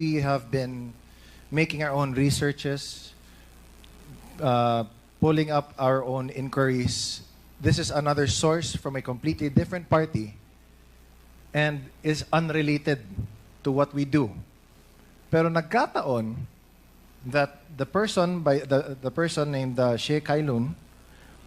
We have been making our own researches, uh, pulling up our own inquiries. This is another source from a completely different party and is unrelated to what we do. Pero nagkataon that the person by the, the person named uh, She Kailun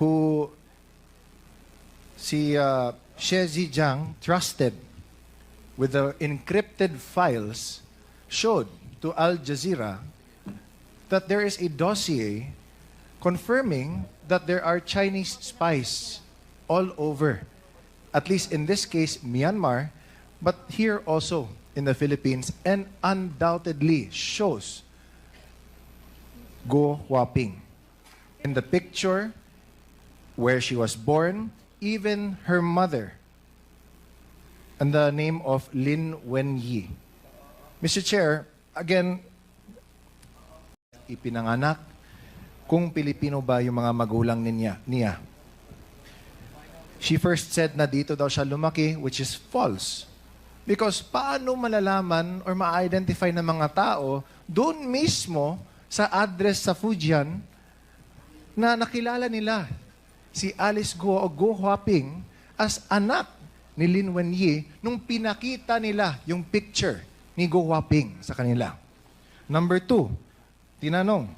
who si uh, She Zijiang trusted with the encrypted files showed to Al Jazeera that there is a dossier confirming that there are Chinese spies all over, at least in this case, Myanmar, but here also in the Philippines, and undoubtedly shows Go Huaping. In the picture where she was born, even her mother, and the name of Lin Wenyi. Mr. Chair, again, ipinanganak kung Pilipino ba yung mga magulang niya. niya. She first said na dito daw siya lumaki, which is false. Because paano malalaman or ma-identify ng mga tao doon mismo sa address sa Fujian na nakilala nila si Alice Go o Go Huaping as anak ni Lin Wenyi nung pinakita nila yung picture ni Go Huaping sa kanila. Number two, tinanong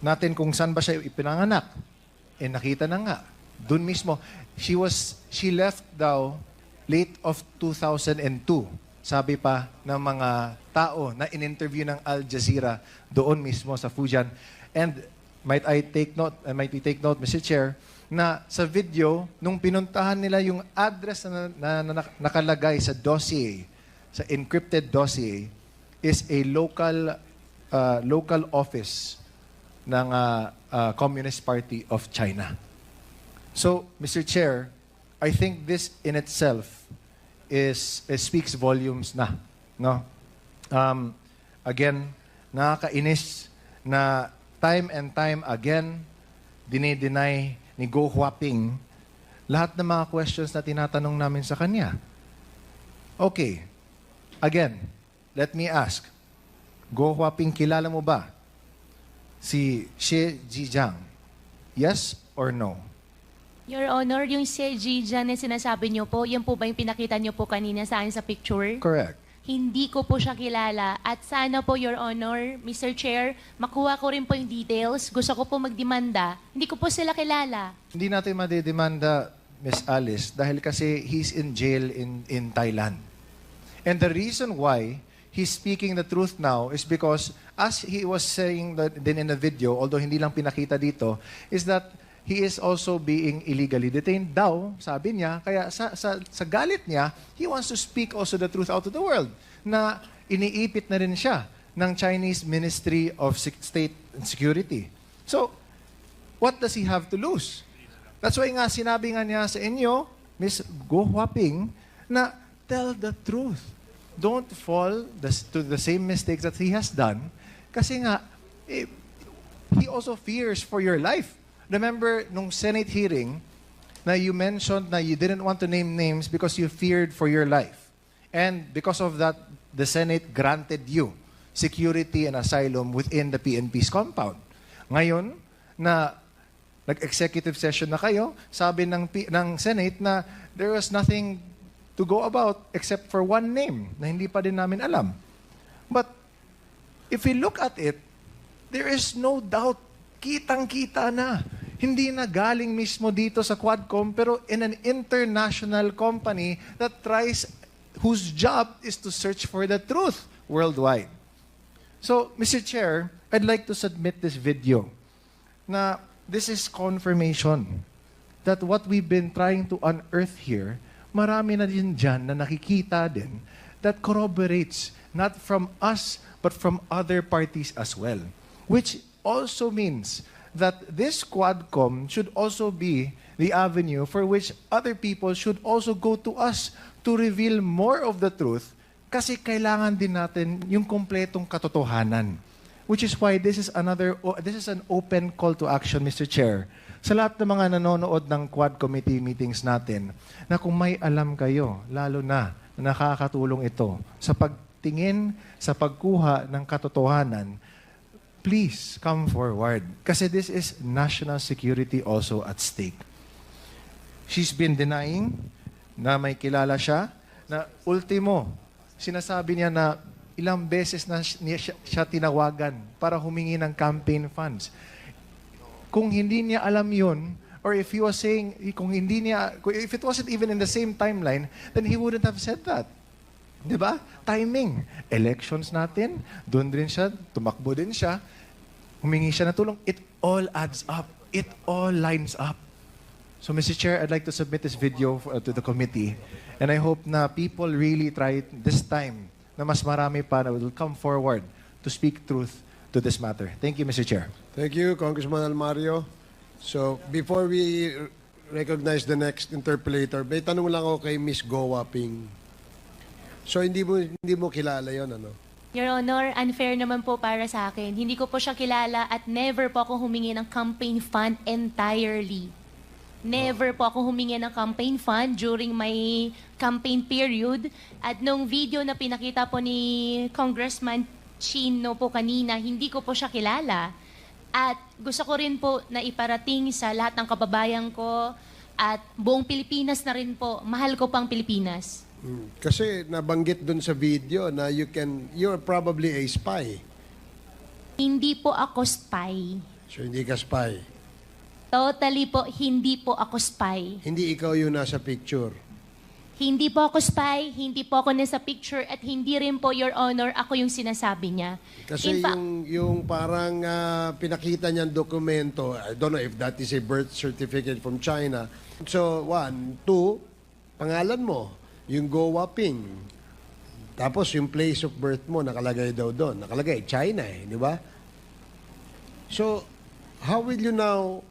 natin kung saan ba siya ipinanganak. Eh nakita na nga. Doon mismo, she was, she left daw late of 2002. Sabi pa ng mga tao na in-interview ng Al Jazeera doon mismo sa Fujian. And might I take note, uh, might we take note, Mr. Chair, na sa video, nung pinuntahan nila yung address na, na, na nak- nakalagay sa dossier, sa encrypted dossier, is a local uh, local office ng uh, uh, Communist Party of China. So, Mr. Chair, I think this in itself is, is speaks volumes na, no? Um, again, nakakainis na time and time again dinideny ni Go Huaping lahat ng mga questions na tinatanong namin sa kanya. Okay. Again, let me ask. Go Huaping, kilala mo ba si Xie Jijiang? Yes or no? Your Honor, yung si Jijan na sinasabi niyo po, yan po ba yung pinakita niyo po kanina sa akin sa picture? Correct. Hindi ko po siya kilala. At sana po, Your Honor, Mr. Chair, makuha ko rin po yung details. Gusto ko po magdemanda. Hindi ko po sila kilala. Hindi natin madidemanda, Miss Alice, dahil kasi he's in jail in, in Thailand. And the reason why he's speaking the truth now is because, as he was saying that din in the video, although hindi lang pinakita dito, is that he is also being illegally detained daw, sabi niya. Kaya sa, sa, sa galit niya, he wants to speak also the truth out to the world na iniipit na rin siya ng Chinese Ministry of State and Security. So, what does he have to lose? That's why nga sinabi nga niya sa inyo, Miss Go Huaping, na tell the truth. Don't fall to the same mistakes that he has done. Kasi nga, eh, he also fears for your life. Remember, nung Senate hearing, na you mentioned na you didn't want to name names because you feared for your life. And because of that, the Senate granted you security and asylum within the PNP's compound. Ngayon, na nag-executive session na kayo, sabi ng, P- ng Senate na there was nothing to go about except for one name na hindi pa din namin alam. But if we look at it, there is no doubt, kitang-kita na. Hindi na galing mismo dito sa Quadcom, pero in an international company that tries, whose job is to search for the truth worldwide. So, Mr. Chair, I'd like to submit this video na this is confirmation that what we've been trying to unearth here, marami na din dyan na nakikita din that corroborates not from us but from other parties as well. Which also means that this Quadcom should also be the avenue for which other people should also go to us to reveal more of the truth kasi kailangan din natin yung kompletong katotohanan. Which is why this is another this is an open call to action Mr. Chair. Sa lahat ng mga nanonood ng Quad Committee meetings natin na kung may alam kayo, lalo na na nakakatulong ito sa pag tingin sa pagkuha ng katotohanan, please come forward. Kasi this is national security also at stake. She's been denying na may kilala siya, na ultimo, sinasabi niya na ilang beses na siya, siya, tinawagan para humingi ng campaign funds. Kung hindi niya alam yun, or if he was saying, kung hindi niya, if it wasn't even in the same timeline, then he wouldn't have said that. Di ba? Timing. Elections natin, doon din siya, tumakbo din siya, humingi siya ng tulong. It all adds up. It all lines up. So, Mr. Chair, I'd like to submit this video uh, to the committee. And I hope na people really try it this time na mas marami pa na will come forward to speak truth to this matter. Thank you, Mr. Chair. Thank you, Congressman Almario. So, before we recognize the next interpolator, may tanong lang ako kay Miss Goa Ping. So, hindi mo, hindi mo kilala yon ano? Your Honor, unfair naman po para sa akin. Hindi ko po siya kilala at never po ako humingi ng campaign fund entirely. Never po ako humingi ng campaign fund during my campaign period. At nung video na pinakita po ni Congressman Chino po kanina, hindi ko po siya kilala. At gusto ko rin po na iparating sa lahat ng kababayan ko at buong Pilipinas na rin po. Mahal ko pang Pilipinas. Hmm. Kasi nabanggit dun sa video na you can, you're probably a spy. Hindi po ako spy. So, hindi ka spy. Totally po, hindi po ako spy. Hindi ikaw yung nasa picture. Hindi po ako spy, hindi po ako nasa picture, at hindi rin po, Your Honor, ako yung sinasabi niya. Kasi In yung, yung parang ah, pinakita niyang dokumento, I don't know if that is a birth certificate from China. So, one. Two, pangalan mo, yung Goa Ping. Tapos yung place of birth mo, nakalagay daw doon. Nakalagay, China eh, di ba? So, how will you now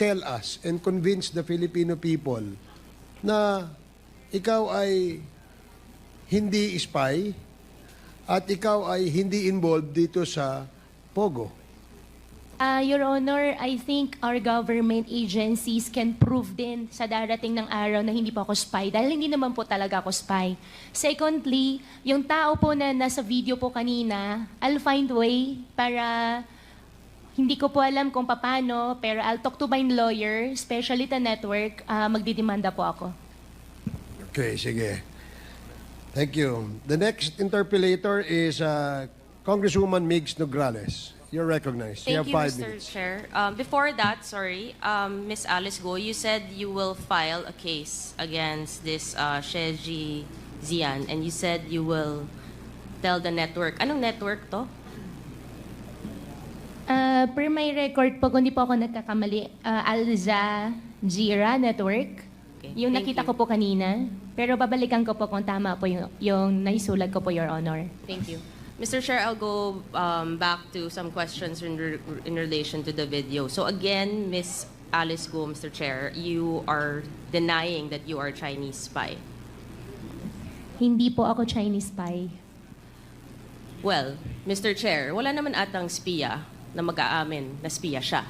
tell us and convince the Filipino people na ikaw ay hindi spy at ikaw ay hindi involved dito sa Pogo. Ah, Your Honor, I think our government agencies can prove din sa darating ng araw na hindi po ako spy dahil hindi naman po talaga ako spy. Secondly, yung tao po na nasa video po kanina, I'll find way para hindi ko po alam kung paano, pero I'll talk to my lawyer, especially the network, ah, magdidemanda po ako. Okay, sige. Thank you. The next interpellator is uh, Congresswoman Migs Nograles. You're recognized. you have Thank you, five Mr. minutes. Chair. Um, before that, sorry, um, Miss Alice Go, you said you will file a case against this uh, Sheji Zian, and you said you will tell the network. Anong network to? Ah, per my record po, kung di po ako nagkakamali, ah, Alza Jira Network. Okay, yung thank nakita you. ko po kanina. Pero babalikan ko po kung tama po yung, yung naisulat ko po, Your Honor. Thank you. Mr. Chair, I'll go um, back to some questions in, re- in relation to the video. So again, Miss Alice Go, Mr. Chair, you are denying that you are Chinese spy. Hindi po ako Chinese spy. Well, Mr. Chair, wala naman atang spiya na mag-aamin na spiya siya.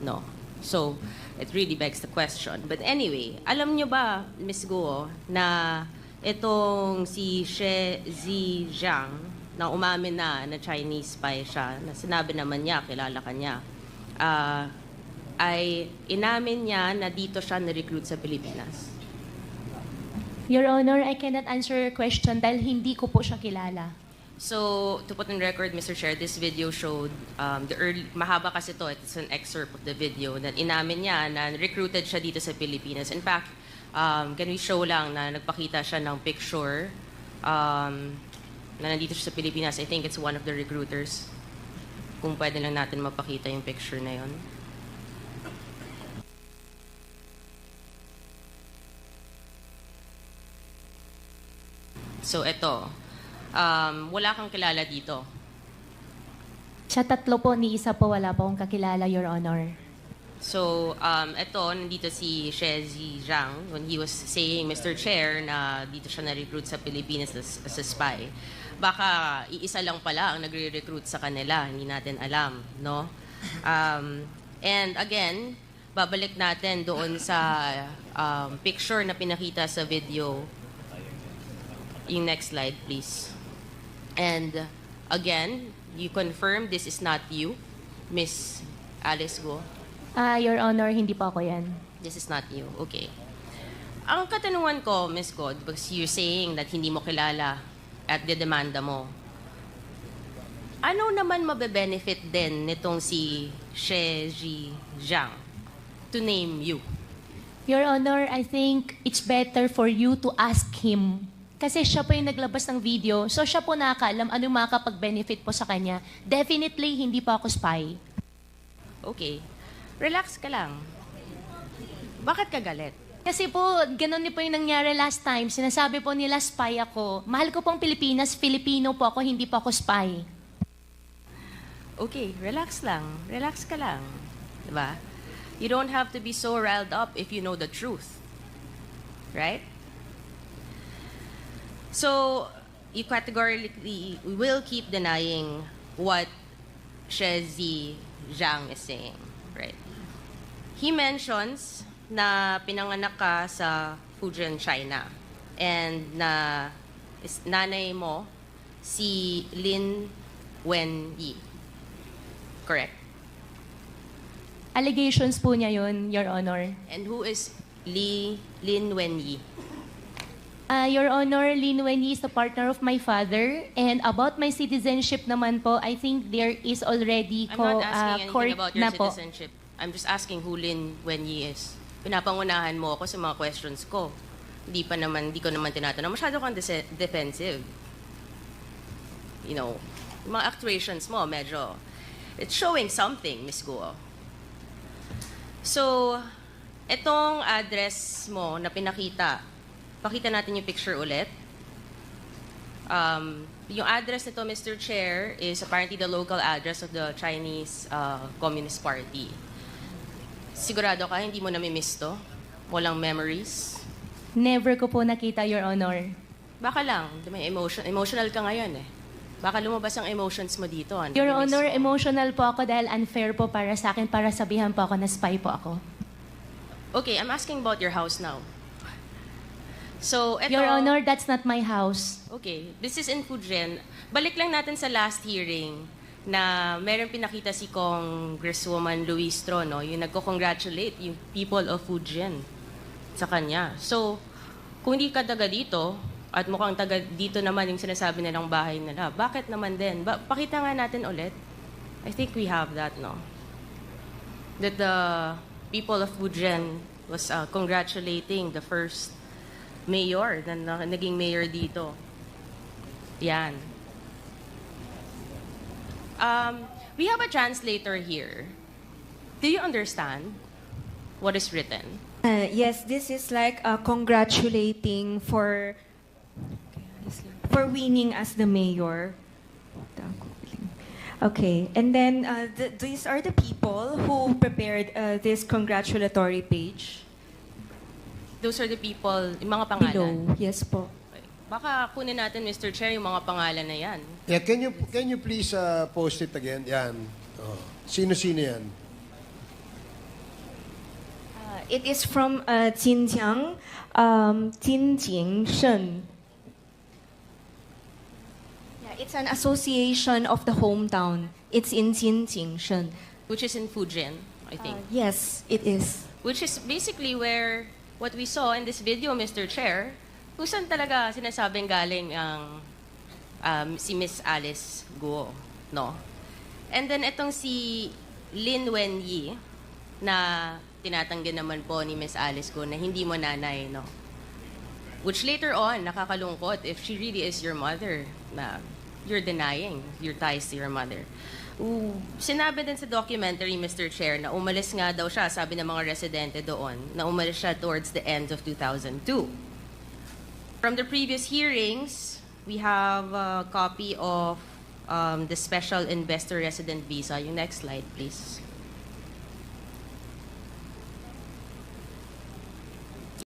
No. So, it really begs the question. But anyway, alam nyo ba, Ms. Guo, na itong si She Zijiang na umamin na na Chinese spy siya, na sinabi naman niya, kilala ka niya, ah, ay inamin niya na dito siya na-recruit sa Pilipinas. Your Honor, I cannot answer your question dahil hindi ko po siya kilala. So, to put in record, Mr. Chair, this video showed, um, the early, mahaba kasi to, it's an excerpt of the video, na inamin niya na recruited siya dito sa Pilipinas. In fact, um, can we show lang na nagpakita siya ng picture um, na nandito siya sa Pilipinas. I think it's one of the recruiters. Kung pwede lang natin mapakita yung picture na yon. So, eto. Um, wala kang kilala dito. Sa tatlo po, ni isa po wala po akong kakilala, Your Honor. So, um, ito, nandito si Shezi Zhang when he was saying, Mr. Chair, na dito siya na-recruit sa Pilipinas as, as a spy. Baka iisa lang pala ang nagre-recruit sa kanila, hindi natin alam, no? Um, and again, babalik natin doon sa um, picture na pinakita sa video. Yung next slide, please. And again, you confirm this is not you, Miss Alice Go. Ah, Your Honor, hindi po ako yan. This is not you. Okay. Ang katanungan ko, Miss God, because you're saying that hindi mo kilala at demanda mo, ano naman mabe-benefit din nitong si She Ji Zhang to name you? Your Honor, I think it's better for you to ask him. Kasi siya po yung naglabas ng video, so siya po nakakaalam anong makakapag-benefit po sa kanya. Definitely, hindi po ako spy. Okay. Relax ka lang. Bakit ka galit? Kasi po, ganun din po yung nangyari last time. Sinasabi po nila spy ako. Mahal ko pong Pilipinas, Filipino po ako, hindi po ako spy. Okay, relax lang. Relax ka lang. Diba? You don't have to be so riled up if you know the truth. Right? So, you categorically will keep denying what Shezi Zhang is saying. Right? He mentions na pinanganak ka sa Fujian, China. And na is, nanay mo si Lin Wenyi. Correct. Allegations po niya yun, Your Honor. And who is Li Lin Wenyi? Ah, Your Honor, Lin Wenyi is the partner of my father. And about my citizenship naman po, I think there is already I'm ko, not asking ah, anything court about your na po. citizenship. I'm just asking who Lin Wenyi is. Pinapangunahan mo ako sa mga questions ko. Hindi pa naman, hindi ko naman tinatanong. Masyado kang dese- defensive. You know, yung mga actuations mo, medyo, it's showing something, Miss Guo. So, itong address mo na pinakita, pakita natin yung picture ulit. Um, yung address nito, Mr. Chair, is apparently the local address of the Chinese uh, Communist Party. Sigurado ka, hindi mo nami-miss to? Walang memories? Never ko po nakita, Your Honor. Baka lang, may emotion, emotional ka ngayon eh. Baka lumabas ang emotions mo dito. Ano, Your Honor, mo. emotional po ako dahil unfair po para sa akin para sabihan po ako na spy po ako. Okay, I'm asking about your house now. So, eto, Your Honor, that's not my house. Okay, this is in Fujian. Balik lang natin sa last hearing na meron pinakita si Congresswoman Luistro, no? Yung nagko-congratulate yung people of Fujian sa kanya. So, kung hindi ka taga dito, at mukhang taga dito naman yung sinasabi nilang bahay nila, bakit naman din? Ba- pakita nga natin ulit. I think we have that, no? That the people of Fujian was uh, congratulating the first mayor na, na naging mayor dito. Yan. Um, we have a translator here. Do you understand what is written? Uh, yes, this is like uh, congratulating for for winning as the mayor. Okay, and then uh, th- these are the people who prepared uh, this congratulatory page Those are the people, yung mga below. pangalan. Yes po. Baka kunin natin, Mr. Chair, yung mga pangalan na yan. Yeah, can you can you please uh, post it again? Yan. Oh. Sino-sino yan? Uh, it is from uh, Xinjiang, um, Jinjing Shen. Yeah, it's an association of the hometown. It's in Jinjing Shen. Which is in Fujian, I think. Uh, yes, it is. Which is basically where what we saw in this video, Mr. Chair, kung saan talaga sinasabing galing ang um, si Miss Alice Guo, no? And then itong si Lin Wenyi na tinatanggi naman po ni Miss Alice Guo na hindi mo nanay, no? Which later on, nakakalungkot if she really is your mother, na you're denying your ties to your mother. Sinabi din sa documentary, Mr. Chair, na umalis nga daw siya, sabi ng mga residente doon, na umalis siya towards the end of 2002. From the previous hearings, we have a copy of um, the special investor resident visa. Yung next slide, please.